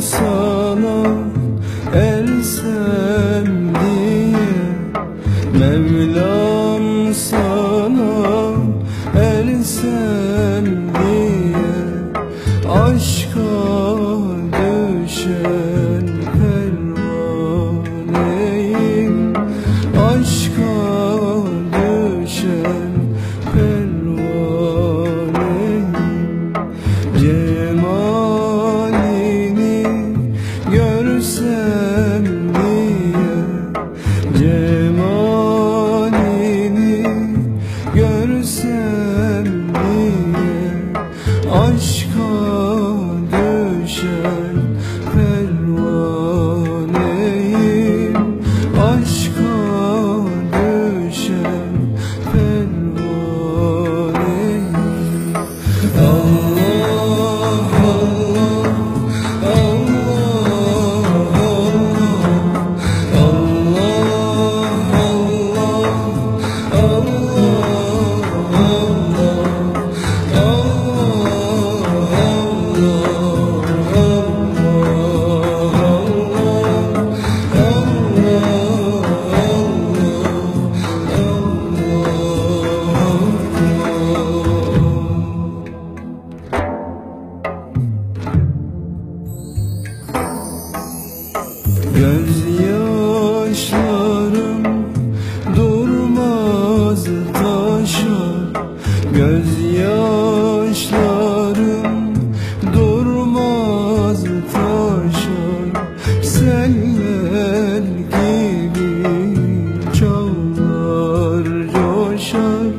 sana elsem diye Mevlam sana Aşka listen. Gözyaşlarım durmaz taşar Gözyaşlarım durmaz taşar Seller gibi çalar coşar.